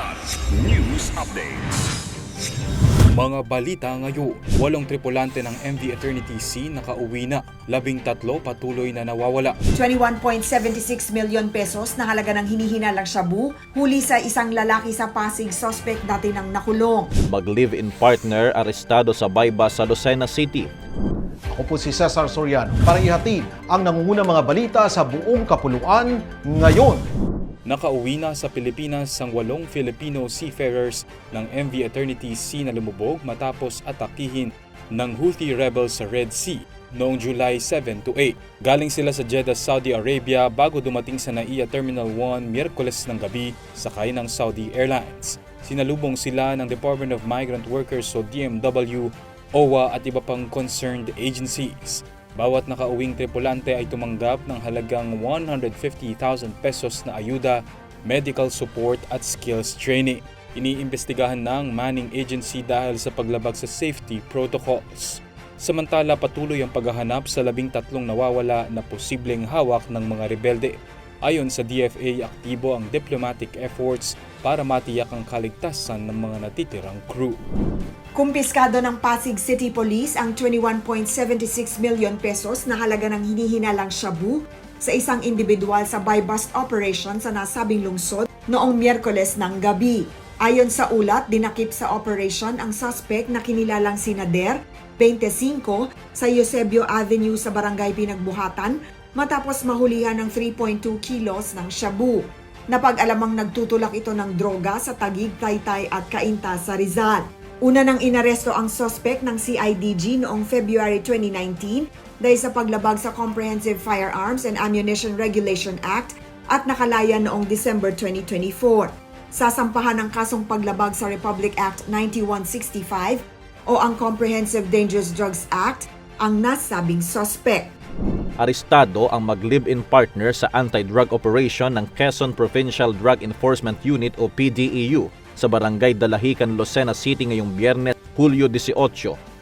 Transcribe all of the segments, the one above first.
Kilat News Updates. Mga balita ngayon, walong tripulante ng MV Eternity C nakauwi na. Labing tatlo patuloy na nawawala. 21.76 million pesos na halaga ng hinihinalang shabu, huli sa isang lalaki sa Pasig suspect dati ng nakulong. mag-live-in partner arestado sa bypass sa Lucena City. Ako po si Cesar Soriano para ihatid ang nangungunang mga balita sa buong kapuluan ngayon. Nakauwi na sa Pilipinas ang walong Filipino seafarers ng MV Eternity C na lumubog matapos atakihin ng Houthi rebels sa Red Sea noong July 7 to 8. Galing sila sa Jeddah, Saudi Arabia bago dumating sa NAIA Terminal 1 Miyerkules ng gabi sakay ng Saudi Airlines. Sinalubong sila ng Department of Migrant Workers o DMW, OWA at iba pang concerned agencies. Bawat nakauwing tripulante ay tumanggap ng halagang 150,000 pesos na ayuda, medical support at skills training. Iniimbestigahan ng Manning Agency dahil sa paglabag sa safety protocols. Samantala patuloy ang paghahanap sa labing tatlong nawawala na posibleng hawak ng mga rebelde. Ayon sa DFA, aktibo ang diplomatic efforts para matiyak ang kaligtasan ng mga natitirang crew. Kumpiskado ng Pasig City Police ang 21.76 million pesos na halaga ng hinihinalang shabu sa isang individual sa buy-bust operation sa nasabing lungsod noong Miyerkules ng gabi. Ayon sa ulat, dinakip sa operation ang suspect na kinilalang si Nader, 25, sa Eusebio Avenue sa Barangay Pinagbuhatan matapos mahulihan ng 3.2 kilos ng shabu. Napag-alamang nagtutulak ito ng droga sa Tagig, Taytay at Cainta sa Rizal. Una nang inaresto ang suspect ng CIDG noong February 2019 dahil sa paglabag sa Comprehensive Firearms and Ammunition Regulation Act at nakalaya noong December 2024. Sasampahan ng kasong paglabag sa Republic Act 9165 o ang Comprehensive Dangerous Drugs Act ang nasabing suspect. Arestado ang mag-live-in partner sa anti-drug operation ng Quezon Provincial Drug Enforcement Unit o PDEU sa Barangay Dalahican, Lucena City ngayong Biyernes, Hulyo 18.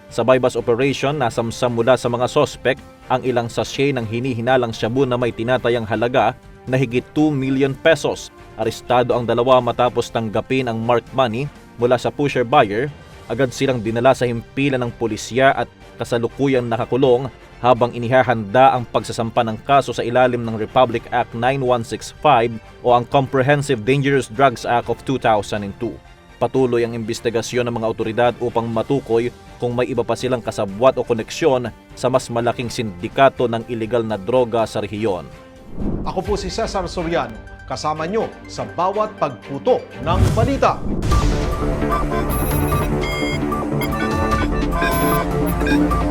Sa bypass operation, nasamsam mula sa mga sospek ang ilang sachet ng hinihinalang shabu na may tinatayang halaga na higit 2 million pesos. Arestado ang dalawa matapos tanggapin ang marked money mula sa pusher buyer. Agad silang dinala sa himpilan ng pulisya at kasalukuyang nakakulong habang inihahanda ang pagsasampa ng kaso sa ilalim ng Republic Act 9165 o ang Comprehensive Dangerous Drugs Act of 2002. Patuloy ang investigasyon ng mga otoridad upang matukoy kung may iba pa silang kasabwat o koneksyon sa mas malaking sindikato ng ilegal na droga sa rehiyon. Ako po si Cesar Soriano, kasama nyo sa bawat pagputo ng balita. Thank you.